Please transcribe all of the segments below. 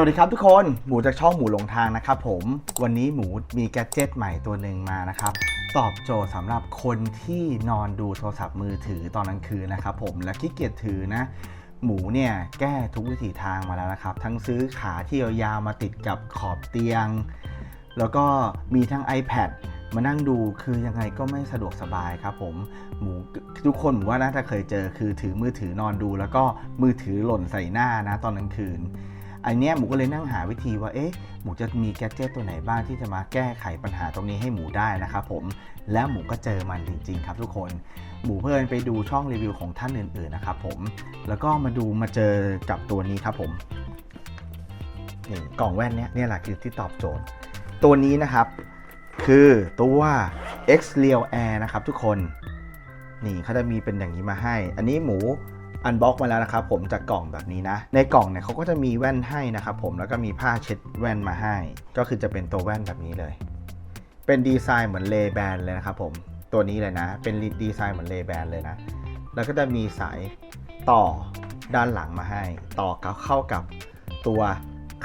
สวัสดีครับทุกคน หมูจากช่องหมูหลงทางนะครับผม วันนี้หมูมีแกดเจิตใหม่ตัวหนึ่งมานะครับ ตอบโจทย์สำหรับคนที่นอนดูโทรศัพท์มือถือตอนกลางคืนนะครับผม และขี้เกียจถือนะ หมูเนี่ยแก้ทุกวิถีทางมาแล้วนะครับ ทั้งซื้อขาที่ยาวๆมาติดกับขอบเตียง แล้วก็มีทั้ง iPad มานั่งดูคือยังไงก็ไม่สะดวกสบายครับผมหมูทุกคนหมูว่าน่าจะเคยเจอคือถือมือถือนอนดู แล้วก็มือถือหล่นใส่หน้านะตอนกลางคืน อันเนี้ยหมูก็เลยนั่งหาวิธีว่า เอ๊ะ หมูจะมีแกดเจิตตัวไหนบ้างที่จะมาแก้ไขปัญหาตรงนี้ให้หมูได้นะครับผม แล้วหมูก็เจอมันจริง ๆ ครับทุกคน หมูเพิ่นไปดูช่องรีวิวของท่านอื่นๆนะครับผม แล้วก็มาดูมาเจอกับตัวนี้ครับผมนี่กล่องแว่นเนี้ยเนี่ยแหละคือที่ตอบโจทย์ ตัวนี้นะครับ คือตัว X Real Air นะครับทุกคน นี่เขาจะมีเป็นอย่างนี้มาให้ อันนี้หมู อันบ็อกมาแล้วนะครับผมจากกล่องแบบนี้นะ ในกล่องเนี่ยเขาก็จะมีแว่นให้นะครับผมแล้วก็มีผ้าเช็ดแว่นมาให้ ก็คือจะเป็นตัวแว่นแบบนี้เลย เป็นดีไซน์เหมือนเลแบนเลยนะครับผมตัวนี้เลยนะ เป็นดีไซน์เหมือนเลแบนเลยนะ แล้วก็จะมีสายต่อด้านหลังมาให้ ต่อกับเข้ากับตัว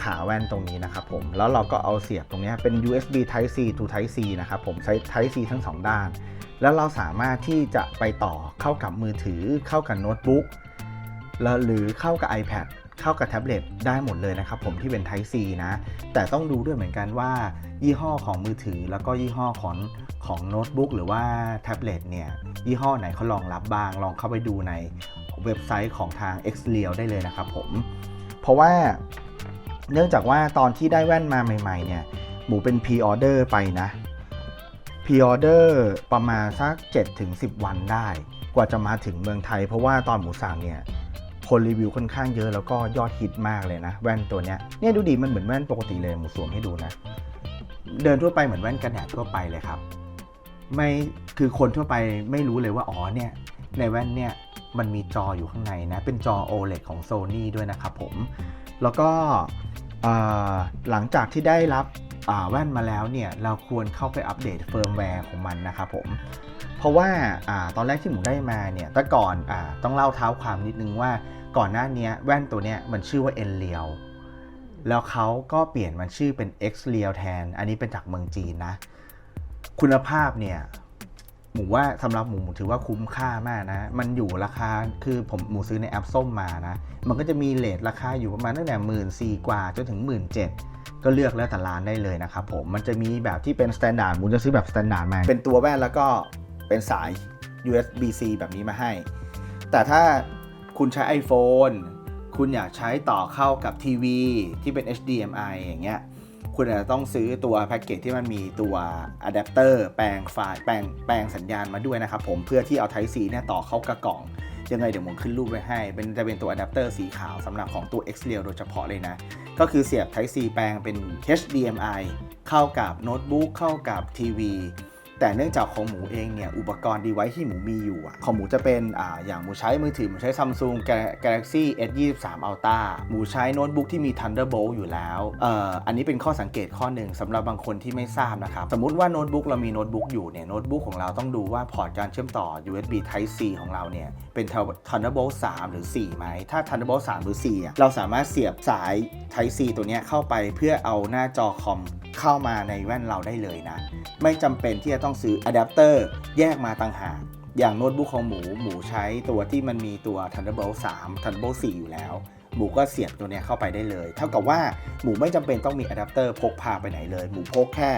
ขาแว่นตรงนี้นะครับผม แล้วเราก็เอาเสียบตรงนี้เป็น USB Type C to Type C นะครับผม ใช้ Type C ทั้งสองด้าน แล้วเราสามารถที่จะไปต่อเข้ากับมือถือ เข้ากับโน้ตบุ๊กแล้วหรือเข้ากับ iPad เข้ากับแท็บเล็ตได้หมดเลยนะครับผมที่เป็น Type C นะ แต่ต้องดูด้วยเหมือนกันว่า ยี่ห้อของมือถือแล้วก็ยี่ห้อของของโน้ตบุ๊กหรือว่าแท็บเล็ตเนี่ย ยี่ห้อไหนเขารองรับบ้าง ลองเข้าไปดูในเว็บไซต์ของทาง x r e a l ได้เลยนะครับผม เพราะว่าเนื่องจากว่าตอนที่ได้แว่นมาใหม่ ๆ เนี่ย หมูเป็นพ r ออเดอร์ไปนะ พ r ออเดอร์ประมาณสัก 7-10 วันได้ กว่าจะมาถึงเมืองไทย เพราะว่าตอนหมูสั่งเนี่ยคนรีวิวค่อนข้างเยอะแล้วก็ยอดฮิตมากเลยนะ แว่นตัวเนี้ยเนี่ยดูดีมันเหมือนแว่นปกติเลยหมูสวมให้ดูนะ เดินทั่วไปเหมือนแว่นกันแดดทั่วไปเลยครับ ไม่คือคนทั่วไปไม่รู้เลยว่าอ๋อเนี่ยในแว่นเนี่ยมันมีจออยู่ข้างในนะ เป็นจอ OLED ของ Sony ด้วยนะครับผม แล้วก็หลังจากที่ได้รับ แว่นมาแล้วเนี่ยเราควรเข้าไปอัปเดตเฟิร์มแวร์ของมันนะครับผม เพราะว่าอตอนแรกที่หมูได้มาเนี่ยแต่ก่อนอต้องเล่าเท้าความนิดนึงว่าก่อนหน้านี้แว่นตัวเนี้ยมันชื่อว่า n r e a l แล้วเขาก็เปลี่ยนมันชื่อเป็น X r e a l แทน อันนี้เป็นจากเมืองจีนนะ คุณภาพเนี่ย หมูว่าสำหรับหมูหมูถือว่าคุ้มค่ามากนะ มันอยู่ราคาคือผมหมูซื้อในแอปส้มมานะ มันก็จะมีเลทราคาอยู่ประมาณตั้งแต่หมื่นสี่กว่าจนถึงหมื่นเจ็ด ก็เลือกแล้วแต่ร้านได้เลยนะครับผมมันจะมีแบบที่เป็นสแตนดาร์ดหมูจะซื้อแบบสแตนดาร์ดมาเป็นตัวแว่นแล้วก็เป็นสาย USB-C แบบนี้มาให้ แต่ถ้าคุณใช้ iPhone คุณอยากใช้ต่อเข้ากับทีวีที่เป็น HDMI อย่างเงี้ย คุณอาจจะต้องซื้อตัวแพ็กเกจที่มันมีตัวอะแดปเตอร์แปลงไฟล์แปลงแปลงสัญญาณมาด้วยนะครับผมเพื่อที่เอา Type C เนี่ยต่อเข้ากระกล่อง ยังไงเดี๋ยวผมขึ้นรูปไว้ให้ เป็นจะเป็นตัวอะแดปเตอร์สีขาวสำหรับของตัว X r e a l โดยเฉพาะเลยนะ ก็คือเสียบ Type C แปลงเป็น HDMI เข้ากับโน้ตบุ๊กเข้ากับทีวี แต่เนื่องจากของหมูเองเนี่ยอุปกรณ์ดีไวที่หมูมีอยู่อะของหมูจะเป็นอ่าอย่างหมูใช้มือถือหมูใช้ Samsung Galaxy S23 Ultra หมูใช้โน้ตบุ๊กที่มี Thunderbolt อยู่แล้วเอ่ออันนี้เป็นข้อสังเกตข้อหนึ่งสำหรับบางคนที่ไม่ทราบนะครับ สมมติว่าโน้ตบุ๊กเรามีโน้ตบุ๊กอยู่เนี่ยโน้ตบุ๊กของเราต้องดูว่าพอร์ตการเชื่อมต่อ USB Type C ของเราเนี่ยเป็น Thunderbolt 3 หรือ 4 ไหม ถ้า Thunderbolt 3 หรือ4อะเราสามารถเสียบสาย Type C ตัวนี้เข้าไปเพื่อเอาหน้าจอคอมเข้ามาในแว่นเราได้เลยนะ ไม่จำเป็นที่จะต้องซื้ออะแดปเตอร์แยกมาต่างหากอย่างโน้ตบุ๊กของหมูหมูใช้ตัวที่มันมีตัว Thunderbolt 3 Thunderbolt 4 อยู่แล้ว หมูก็เสียบตัวนี้เข้าไปได้เลย เท่ากับว่าหมูไม่จำเป็นต้องมีอะแดปเตอร์พกพาไปไหนเลย หมูพกแค่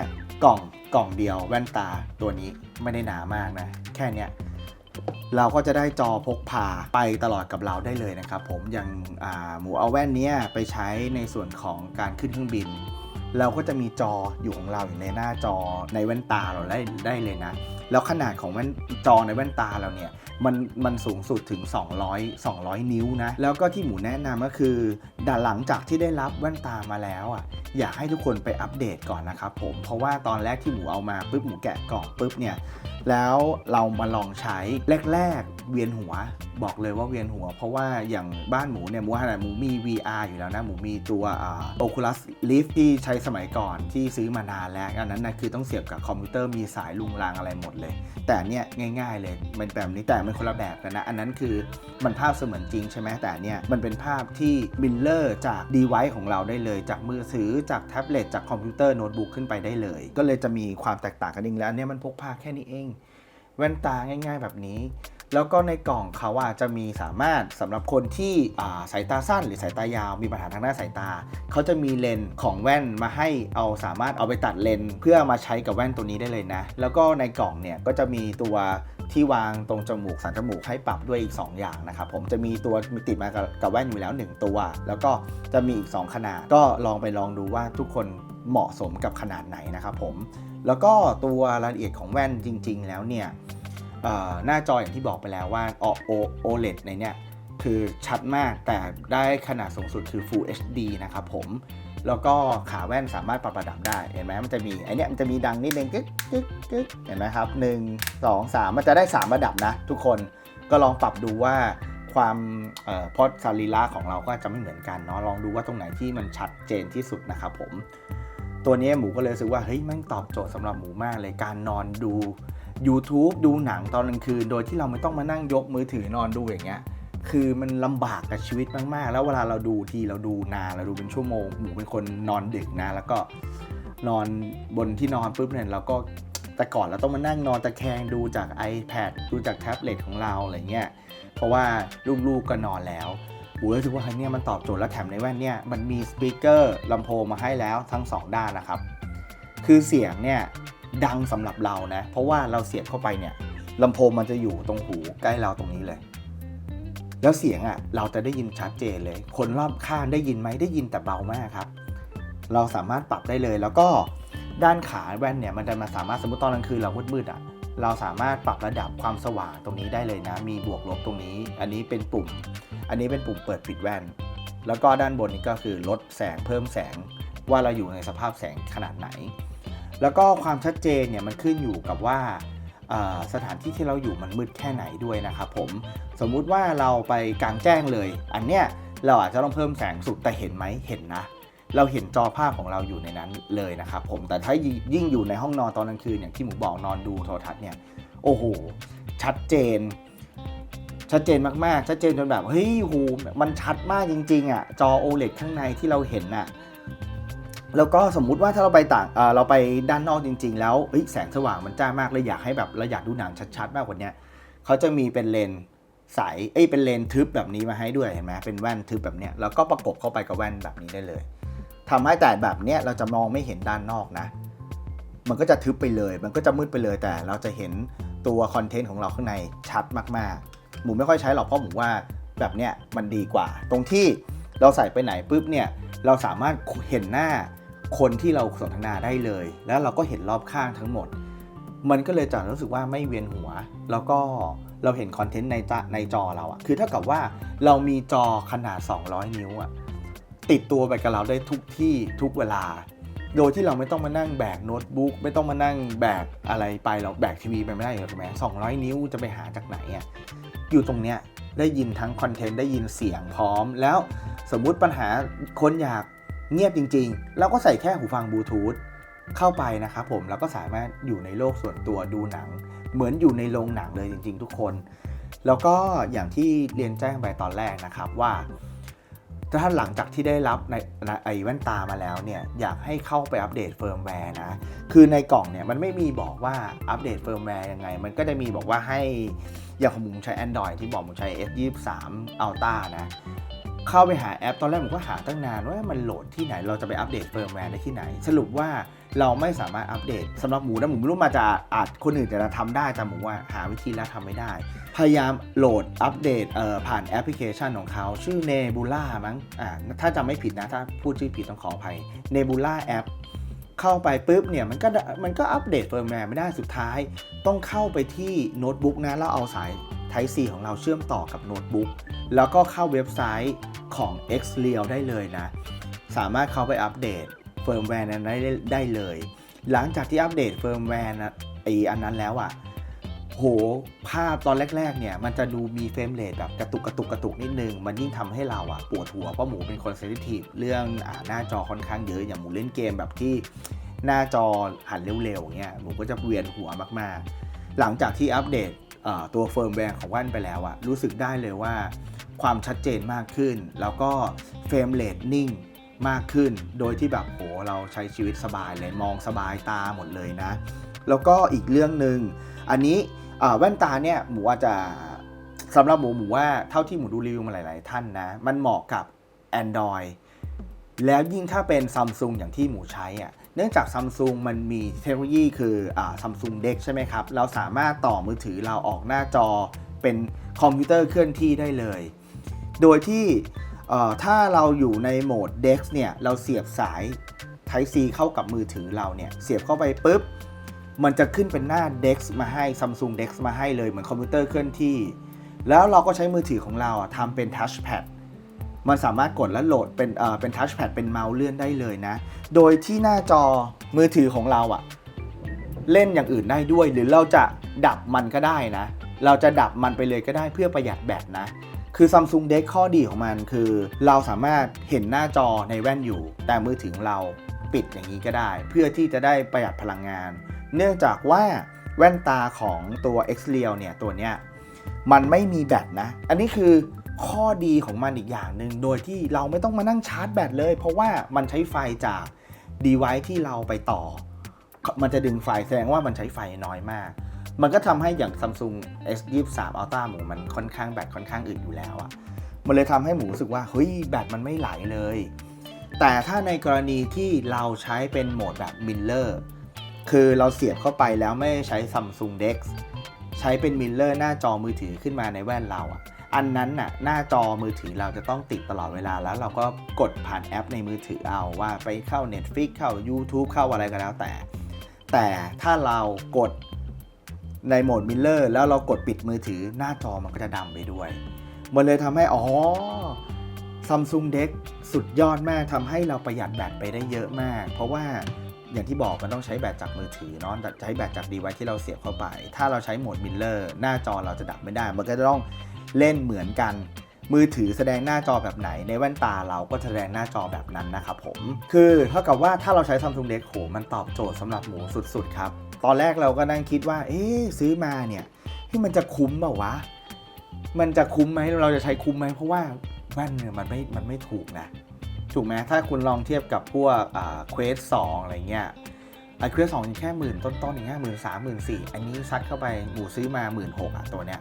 กล่องกล่องเดียวแว่นตาตัวนี้ไม่ได้หนามากนะ แค่เนี้ยเราก็จะได้จอพกพาไปตลอดกับเราได้เลยนะครับผมอย่างาหมูเอาแว่นนี้ไปใช้ในส่วนของการขึ้นเครื่องบิน เราก็จะมีจออยู่ของเราอยู่ในหน้าจอในแว่นตาเราได้ได้เลยนะ แล้วขนาดของแว่นจอในแว่นตาเราเนี่ยมันมันสูงสุดถึง 200 200 นิ้วนะ แล้วก็ที่หมูแนะนำก็คือด่าหลังจากที่ได้รับแว่นตามาแล้วอะ อยากให้ทุกคนไปอัปเดตก่อนนะครับผมเพราะว่าตอนแรกที่หมูเอามาปุ๊บหมูแกะกล่องปุ๊บเนี่ยแล้วเรามาลองใช้แรกๆ เวียนหัว บอกเลยว่าเวียนหัว เพราะว่าอย่างบ้านหมูเนี่ยหมูขนาดหมูมี VR อยู่แล้วนะ หมูมีตัวอ่า Oculus Rift ที่ใช้สมัยก่อนที่ซื้อมานานแล้ว อันนั้นนะคือต้องเสียบกับคอมพิวเตอร์มีสายลุงรางอะไรหมดเลย แต่เนี่ยง่ายๆเลยมันแบบนี้แต่มันคนละแบบกันนะ อันนั้นคือมันภาพเสมือนจริงใช่ไหมแต่เนี่ยมันเป็นภาพที่มิลเลอร์จาก device ของเราได้เลย จากมือถือจากแท็บเล็ตจากคอมพิวเตอร์โน้ตบุ๊กขึ้นไปได้เลย ก็เลยจะมีความแตกต่างกันเองแล้วอันนี่ยมันพกพาแค่นี้เอง แว่นตาง่าย ๆ แบบนี้ แล้วก็ในกล่องเขาอะจะมีสามารถสำหรับคนที่สายตาสั้นหรือสายตายาวมีปัญหาทางด้านสายตา เขาจะมีเลนส์ของแว่นมาให้เอาสามารถเอาไปตัดเลนส์เพื่อมาใช้กับแว่นตัวนี้ได้เลยนะ แล้วก็ในกล่องเนี่ยก็จะมีตัว ที่วางตรงจมูกสันจมูกให้ปรับด้วยอีก 2 อย่างนะครับผมจะมีตัวมีติดมากับกับแว่นอยู่แล้ว 1 ตัว แล้วก็จะมีอีก 2 ขนาด ก็ลองไปลองดูว่าทุกคนเหมาะสมกับขนาดไหนนะครับผมแล้วก็ตัวรายละเอียดของแว่นจริง ๆ แล้วเนี่ยหน้าจออย่างที่บอกไปแล้วว่า O OLED ในเนี้ยคือชัดมากแต่ได้ขนาดสูงสุดคือ Full HD นะครับผม แล้วก็ขาแว่นสามารถปรับระดับได้ เห็นไหมมันจะมีไอเนี้ยมันจะมีดังนิดนึงกึ๊กกึ๊กกึ๊กเห็นไหมครับหนึ่งสองสามมันจะได้ 3 ระดับนะ ทุกคนก็ลองปรับดูว่าความเอ่อพราะสรีระของเราก็จะไม่เหมือนกันเนาะลองดูว่าตรงไหนที่มันชัดเจนที่สุดนะครับผม ตัวนี้หมูก็เลยรู้สึกว่าเฮ้ยแมันตอบโจทย์สำหรับหมูมากเลยการนอนดู YouTube ดูหนังตอนกลางคืน โดยที่เราไม่ต้องมานั่งยกมือถือนอนดูอย่างเงี้ย คือมันลำบากกับชีวิตมากๆ แล้วเวลาเราดูทีเราดูนานเราดูเป็นชั่วโมงหมูเป็นคนนอนดึกนะ แล้วก็นอนบนที่นอนปุ๊บเนี่ยเราก็แต่ก่อนเราต้องมานั่งนอนตะแคงดูจาก iPad ดูจากแท็บเล็ตของเราอะไรเงี้ยเพราะว่าลูกๆก็นอนแล้วหมูรู้สึกว่าเนี่ยมันตอบโจทย์แล้วแถมในแว่นเนี่ยมันมีสปีกเกอร์ลำโพงมาให้แล้วทั้งสองด้านนะครับ คือเสียงเนี่ยดังสำหรับเรานะ เพราะว่าเราเสียบเข้าไปเนี่ยลำโพงมันจะอยู่ตรงหูใกล้เราตรงนี้เลย แล้วเสียงอะ่ะเราจะได้ยินชัดเจนเลย คนรอบข้างได้ยินไหมได้ยินแต่เบามากครับ เราสามารถปรับได้เลยแล้วก็ด้านขาแว่นเนี่ยมันจะมาสามารถสมมติตอนกลางคืนเรามืดๆอะ่ะเราสามารถปรับระดับความสว่างตรงนี้ได้เลยนะ มีบวกลบตรงนี้ อันนี้เป็นปุ่ม อันนี้เป็นปุ่มเปิดปิดแว่น แล้วก็ด้านบนนี้ก็คือลดแสงเพิ่มแสงว่าเราอยู่ในสภาพแสงขนาดไหน แล้วก็ความชัดเจนเนี่ยมันขึ้นอยู่กับว่า สถานที่ที่เราอยู่มันมืดแค่ไหนด้วยนะครับผมสมมุติว่าเราไปกลางแจ้งเลย อันเนี้ยเราอาจจะต้องเพิ่มแสงสุดแต่เห็นไหมเห็นนะ เราเห็นจอภาพของเราอยู่ในนั้นเลยนะครับผมแต่ถ้ายิ่งอยู่ในห้องนอนตอนกลางคืนอย่างที่หมูบอกนอนดูโทรทัศน์เนี่ยโอ้โหชัดเจน ชัดเจนมากๆ ชัดเจนจนแบบเฮ้ยโหมันชัดมากจริง ๆอะจอ OLED ข้างในที่เราเห็นน่ะ แล้วก็สมมุติว่าถ้าเราไปต่างเเราไปด้านนอกจริง ๆ แล้วแสงสว่างมันจ้ามากเลยอยากให้แบบเราอยากดูหนังชัดๆ มากกว่านี้เขาจะมีเป็นเลนส์ใสเอ้ยเป็นเลนส์ทึบแบบนี้มาให้ด้วยเห็นไหมเป็นแว่นทึบแบบเนี้ยแล้วก็ประกบเข้าไปกับแว่นแบบนี้ได้เลยทำให้แต่แบบเนี้ยเราจะมองไม่เห็นด้านนอกนะ มันก็จะทึบไปเลย มันก็จะมืดไปเลยแต่เราจะเห็นตัวคอนเทนต์ของเราข้างในชัดมากๆหมูไม่ค่อยใช้หรอกเพราะหมูว่าแบบเนี้ยมันดีกว่า ตรงที่เราใส่ไปไหนปุ๊บเนี่ยเราสามารถเห็นหน้า คนที่เราสนทนาได้เลย แล้วเราก็เห็นรอบข้างทั้งหมด มันก็เลยจะรู้สึกว่าไม่เวียนหัว แล้วก็เราเห็นคอนเทนต์ในจอในจอเราอะคือเท่ากับว่าเรามีจอขนาด 200 นิ้วอะติดตัวไปกับเราได้ทุกที่ทุกเวลา โดยที่เราไม่ต้องมานั่งแบกโน้ตบุ๊กไม่ต้องมานั่งแบกอะไรไปเราแบกทีวีไปไม่ได้หรอกถูกไหมสองร้อยนิ้วจะไปหาจากไหนอะอยู่ตรงเนี้ยได้ยินทั้งคอนเทนต์ได้ยินเสียงพร้อม แล้วสมมุติปัญหาคนอยาก เงียบจริง ๆ เราก็ใส่แค่หูฟังบลูทูธเข้าไปนะครับผมแล้วก็สามารถอยู่ในโลกส่วนตัวดูหนัง เหมือนอยู่ในโรงหนังเลยจริง ๆ ทุกคน แล้วก็อย่างที่เรียนแจ้งไปตอนแรกนะครับว่าถ้าหลังจากที่ได้รับในไอแว่นตามาแล้วเนี่ยอยากให้เข้าไปอัปเดตเฟิร์มแวร์นะคือในกล่องเนี่ยมันไม่มีบอกว่าอัปเดตเฟิร์มแวร์ยังไง มันก็จะมีบอกว่าให้อย่างของผมใช้ Android ที่บอกผมใช้ S23 Ultra นะ เข้าไปหาแอป ตอนแรกผมก็หาตั้งนานว่ามันโหลดที่ไหนเราจะไปอัปเดตเฟิร์มแวร์ได้ที่ไหน สรุปว่าเราไม่สามารถอัปเดตสำหรับหมูนะหมูไม่รู้มาจะอาจคนอื่นแต่เราทำได้แต่หมูว่าหาวิธีแล้วทำไม่ได้ พยายามโหลดอัปเดตเอ่อผ่านแอปพลิเคชันของเขา ชื่อ Nebula มั้งอ่าถ้าจำไม่ผิดนะ ถ้าพูดชื่อผิดต้องขออภัย Nebula แอป เข้าไปปุ๊บเนี่ยมันก็มันก็อัปเดตเฟิร์มแวร์ไม่ได้สุดท้าย ต้องเข้าไปที่โน้ตบุ๊กนะแล้วเอาสาย Type C ของเราเชื่อมต่อกับโน้ตบุ๊กแล้วก็เข้าเว็บไซต์ของ Xreal ได้เลยนะ สามารถเข้าไปอัปเดตเฟิร์มแวร์นั้นได้ได้เลย หลังจากที่อัปเดตเฟิร์มแวร์นะไออันนั้นแล้วอะ่ะ โหภาพตอนแรกๆเนี่ยมันจะดูมีเฟรมเรทแบบกระตุกกระตุกกระตุกนิดนึง มันยิ่งทำให้เราอะปวดหัวเพราะหมูเป็นคนเซนซิทีฟเรื่องอหน้าจอค่อนข้างเยอะอย่างหมูเล่นเกมแบบที่หน้าจอหันเร็วๆเงี้ยหมูก็จะเวียนหัวมากๆ หลังจากที่อัปเดตตัวเฟิร์มแวร์ของว่นไปแล้วอะรู้สึกได้เลยว่าความชัดเจนมากขึ้น แล้วก็เฟรมเรทนิ่งมากขึ้น โดยที่แบบโหเราใช้ชีวิตสบายเลยมองสบายตาหมดเลยนะ แล้วก็อีกเรื่องหนึ่งอันนี้ แว่นตาเนี่ยหมูอาจจะสำหรับหมูหมูว่าเท่าที่หมูดูรีวิวมาหลาย ๆ ท่านนะ มันเหมาะกับ Android แล้วยิ่งถ้าเป็นซัมซุงอย่างที่หมูใช้อะเนื่องจากซัมซุงมันมีเทคโนโลยีคืออ่าซัมซุงเด็กใช่ไหมครับ เราสามารถต่อมือถือเราออกหน้าจอเป็นคอมพิวเตอร์เคลื่อนที่ได้เลย โดยที่ถ้าเราอยู่ในโหมด DeX เนี่ย เราเสียบสาย Type C เข้ากับมือถือเราเนี่ย เสียบเข้าไปปุ๊บ มันจะขึ้นเป็นหน้า DeX มาให้ Samsung DeX มาให้เลยเหมือนคอมพิวเตอร์เคลื่อนที่ แล้วเราก็ใช้มือถือของเราทำเป็น Touchpad มันสามารถกดและโหลดเป็นเอ่อเป็น Touchpad เป็นเมาส์เลื่อนได้เลยนะ โดยที่หน้าจอมือถือของเราอะเล่นอย่างอื่นได้ด้วย หรือเราจะดับมันก็ได้นะ เราจะดับมันไปเลยก็ได้เพื่อประหยัดแบตนะ คือ Samsung Deck ข้อดีของมันคือ เราสามารถเห็นหน้าจอในแว่นอยู่ แต่มือถือของเราปิดอย่างนี้ก็ได้ เพื่อที่จะได้ประหยัดพลังงาน เนื่องจากว่าแว่นตาของตัว X r e a l เนี่ยตัวเนี้ยมันไม่มีแบตนะ อันนี้คือข้อดีของมันอีกอย่างหนึ่งโดยที่เราไม่ต้องมานั่งชาร์จแบตเลย เพราะว่ามันใช้ไฟจาก device ที่เราไปต่อ มันจะดึงไฟแสดงว่ามันใช้ไฟน้อยมาก มันก็ทำให้อย่าง Samsung S23 Ultra หมูมันค่อนข้างแบตค่อนข้างอึดอยู่แล้วอะมันเลยทำให้หมูรู้สึกว่าเฮ้ยแบตมันไม่ไหลเลย แต่ถ้าในกรณีที่เราใช้เป็นโหมดแบบ Miller คือเราเสียบเข้าไปแล้วไม่ใช้ Samsung Dex ใช้เป็น Miller หน้าจอมือถือขึ้นมาในแว่นเราอะอันนั้นน่ะหน้าจอมือถือเราจะต้องติดตลอดเวลาแล้วเราก็กดผ่านแอปในมือถือเอาว่าไปเข้า Netflix เข้า YouTube เข้าอะไรก็แล้วแต่ แต่ถ้าเรากดในโหมดมิลเลอร์แล้วเรากดปิดมือถือหน้าจอมันก็จะดำไปด้วย มันเลยทำให้อ๋อ Samsung Deck สุดยอดมากทำให้เราประหยัดแบตไปได้เยอะมาก เพราะว่า อย่างที่บอกมันต้องใช้แบตจากมือถือเนาะใช้แบตจากดีไวที่เราเสียบเข้าไป ถ้าเราใช้โหมดมิลเลอร์หน้าจอเราจะดับไม่ได้ มันก็จะต้องเล่นเหมือนกัน มือถือแสดงหน้าจอแบบไหน ในแว่นตาเราก็แสดงหน้าจอแบบนั้นนะครับผม คือเท่ากับว่าถ้าเราใช้ Samsung Deck โหมันตอบโจทย์สำหรับหมูสุดๆครับ ตอนแรกเราก็นั่งคิดว่า เอ๊ซื้อมาเนี่ยที่มันจะคุ้มเปล่าวะ มันจะคุ้มไหมเราจะใช้คุ้มไหมเพราะว่าแว่นเนี่ยมันไม่ มันไม่ถูกนะ ถูกไหมถ้าคุณลองเทียบกับพวกเควสสองอะไรเงี้ยไอเควสสองแค่หมื่นต้นๆอย่างเงี้ยหมื่นสามหมื่นสี่อันนี้ซัดเข้าไปหมูซื้อมาหมื่นหกอะตัวเนี้ย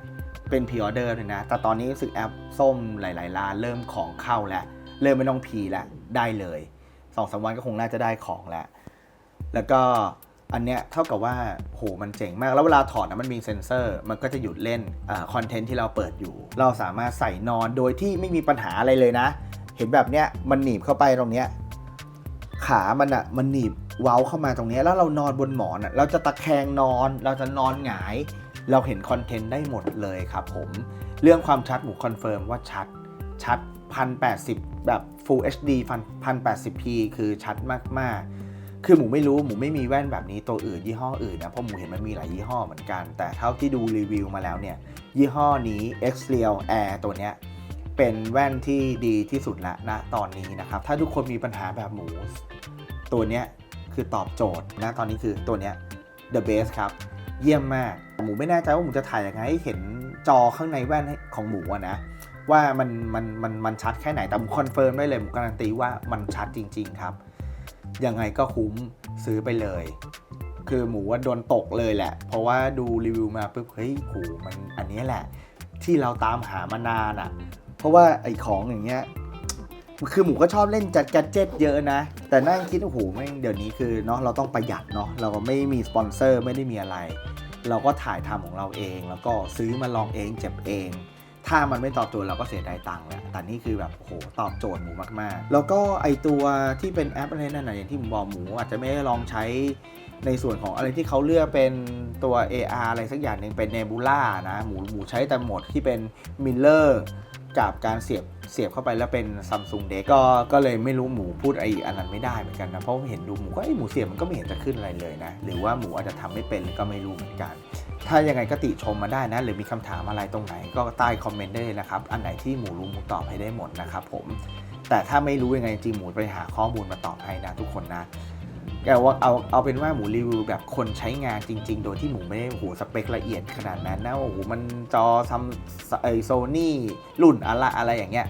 เป็นพ r ออเดอร์เลยนะ แต่ตอนนี้รู้สึกแอปส้มหลายๆร้านเริ่มของเข้าแล้ว เริ่มไม่ต้องพีแล้ว ได้เลยสองสามวันก็คงน่าจะได้ของแล้ว แล้วก็อันเนี้ยเท่ากับว่าโหมันเจ๋งมาก แล้วเวลาถอดนะมันมีเซ็นเซอร์ มันก็จะหยุดเล่นคอนเทนต์ที่เราเปิดอยู่ เราสามารถใส่นอนโดยที่ไม่มีปัญหาอะไรเลยนะ เห็นแบบเนี้ยมันหนีบเข้าไปตรงเนี้ยขามันอะมันหนีบเว้าเข้ามาตรงเนี้ยแล้วเรานอนบนหมอนอะเราจะตะแคงนอน เราจะนอนหงาย เราเห็นคอนเทนต์ได้หมดเลยครับผม เรื่องความชัดหมูคอนเฟิร์มว่าชัดชัด 1080 แบบ Full HD 1080p คือชัดมากๆ คือหมูไม่รู้หมูไม่มีแว่นแบบนี้ตัวอื่นยี่ห้ออื่นนะเพราะหมูเห็นมันมีหลายยี่ห้อเหมือนกัน แต่เท่าที่ดูรีวิวมาแล้วเนี่ยยี่ห้อนี้ X Real Air ตัวเนี้ย เป็นแว่นที่ดีที่สุดละณตอนนี้นะครับ ถ้าทุกคนมีปัญหาแบบหมู ตัวเนี้ยคือตอบโจทย์นะตอนนี้คือตัวเนี้ย the best ครับ เยี่ยมมาก หมูไม่แน่ใจว่าหมูจะถ่ายยังไงให้เห็นจอข้างในแว่นของหมูนะ ว่ามันมันมันมันชัดแค่ไหนแต่หมูคอนเฟิร์มได้เลยหมูการันตีว่ามันชัดจริง ๆ ครับยังไงก็คุ้มซื้อไปเลย คือหมูว่าโดนตกเลยแหละ เพราะว่าดูรีวิวมาปุ๊บเฮ้ยโหมันอันนี้แหละ ที่เราตามหามานานอะ่ะ ราะว่าไอ้ของอย่างเงี้ยคือหมูก็ชอบเล่นจัดแกดเจ็ตเยอะนะ แต่นั่งคิดโอ้โหแม่งเดี๋ยวนี้คือเนาะเราต้องประหยัดเนาะเราก็ไม่มีสปอนเซอร์ไม่ได้มีอะไร เราก็ถ่ายทำของเราเอง แล้วก็ซื้อมาลองเองเจ็บเอง ถ้ามันไม่ตอบโจทย์เราก็เสียดายตังค์แหละแต่นี่คือแบบโอ้โหตอบโจทย์หมูมากๆ แล้วก็ไอตัวที่เป็นแอปอะไรนั่นน่ะอย่างที่ผมบอกหมูอาจจะไม่ได้ลองใช้ในส่วนของอะไรที่เขาเลือกเป็นตัว AR อะไรสักอย่างหนึ่งเป็น Nebula นะหมูหมูใช้แต่หมดที่เป็น Miller กับการเสียบเสียบเข้าไปแล้วเป็นซัมซุงเด็กก็ก็เลยไม่รู้หมูพูดไอ้อันนั้นไม่ได้เหมือนกันนะ เพราะเห็นดูหมูก็ไอ้หมูเสียบมันก็ไม่เห็นจะขึ้นอะไรเลยนะ หรือว่าหมูอาจจะทำไม่เป็นก็ไม่รู้เหมือนกัน ถ้ายังไงก็ติชมมาได้นะ หรือมีคำถามอะไรตรงไหน ก็ใต้คอมเมนต์ได้เลยนะครับ อันไหนที่หมูรู้หมูตอบให้ได้หมดนะครับผมแต่ถ้าไม่รู้ยังไงจริงหมูไปหาข้อมูลมาตอบให้นะทุกคนนะ แต่ว่าเอาเอาเป็นว่าหมูรีวิวแบบคนใช้งานจริง ๆ โดยที่หมูไม่ได้โอ้โหสเปคละเอียดขนาดนั้นนะโอ้โหมันจอซัมไอโซนี่รุ่นอะไรอะไรอย่างเงี้ย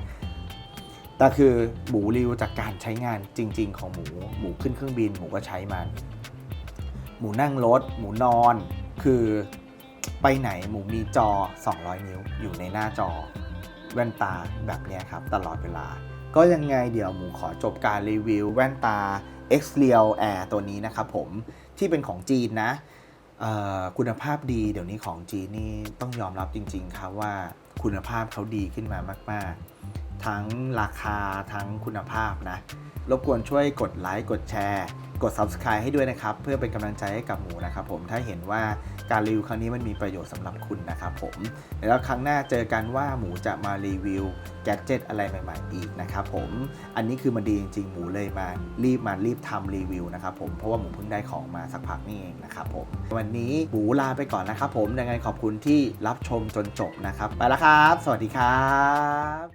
แต่คือหมูรีวิวจากการใช้งานจริง ๆ ของหมูหมูขึ้นเครื่องบินหมูก็ใช้มันหมูนั่งรถ หมูนอน คือไปไหนหมูมีจอ 200 นิ้ว อยู่ในหน้าจอ แว่นตาแบบเนี้ยครับ ตลอดเวลา ก็ยังไงเดี๋ยวหมูขอจบการรีวิว แว่นตา X Real Air ตัวนี้นะครับผมที่เป็นของจีนนะคุณภาพดีเดี๋ยวนี้ของจีนนี่ต้องยอมรับจริง ๆ ครับว่าคุณภาพเขาดีขึ้นมามาก ๆ ทั้งราคาทั้งคุณภาพนะ รบกวนช่วยกดไลค์กดแชร์ กด Subscribe ให้ด้วยนะครับ เพื่อเป็นกำลังใจให้กับหมูนะครับผมถ้าเห็นว่าการรีวิวครั้งนี้มันมีประโยชน์สำหรับคุณนะครับผมแล้วครั้งหน้าเจอกันว่าหมูจะมารีวิวแกดเจิตอะไรใหม่ๆอีกนะครับผมอันนี้คือมันดีจริงๆหมูเลยมารีบมารีบทำรีวิวนะครับผมเพราะว่าหมูเพิ่งได้ของมาสักพักนี่เองนะครับผมวันนี้หมูลาไปก่อนนะครับผมยังไงขอบคุณที่รับชมจนจบนะครับไปแล้วครับ สวัสดีครับ